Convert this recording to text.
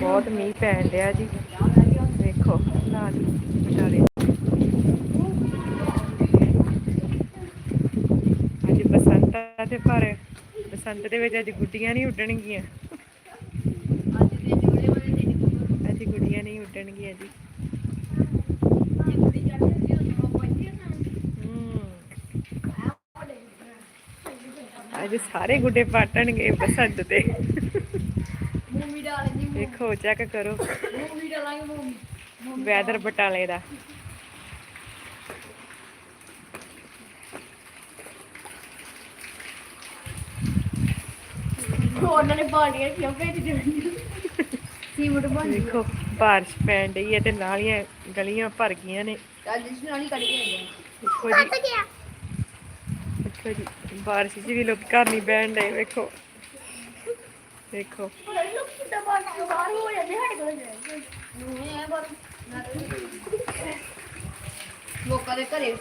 ਬਹੁਤ ਮੀਂਹ ਪੈਣ ਡਿਆ ਜੀ। ਵੇਖੋ, ਹਾਲਾਤ ਵਿਚਾਰੇ। ਅੱਜ ਬਸੰਤ ਆ ਤੇ ਪਰ, ਬਸੰਤ ਦੇ ਵਿੱਚ ਅੱਜ ਗੁੱਡੀਆਂ ਨਹੀਂ ਉੱਡਣਗੀਆਂ। ਅੱਜ ਗੁੱਡੀਆਂ ਨਹੀਂ ਉੱਡਣਗੀਆਂ ਜੀ। ਅੱਜ ਸਾਰੇ ਗੁੱਡੇ ਪਾਟਣਗੇ ਬਸੰਤ ਦੇ। ਮੂਵੀ ਡਾਲਣੀ ਵੇਖੋ ਚੈੱਕ ਕਰੋ। ਮੂਵੀ ਡਾਲਾਂਗੇ ਮੂਵੀ ਵੈਦਰ ਬਟਾਲੇ ਦਾ। ਉਹਨਾਂ ਨੇ ਬਾੜੀਆਂ ਕਿਉਂ ਭੇਜ ਦਿੱਤੀਆਂ ਸੀਮਟ ਬਣ ਗਈ। ਵੇਖੋ ਬਾਰਿਸ਼ ਪੈਣ ਡਈ ਹੈ ਤੇ ਨਾਲੀਆਂ ਗਲੀਆਂ ਭਰ ਗਈਆਂ ਨੇ। ਅੱਜ ਇਸ ਨਾਲ ਕੱਢ ਕੇ ਆਏ ਵੇਖੋ ਜੀ। ਵੇਖੋ ਜੀ ਬਾਰਿਸ਼ 'ਚ ਵੀ ਲੋਕ ਘਰ ਨਹੀਂ ਬਹਿਣ ਡਏ ਵੇਖੋ। ਦੇਖੋ। ਲੋਕਾਂ ਦੇ ਘਰੇ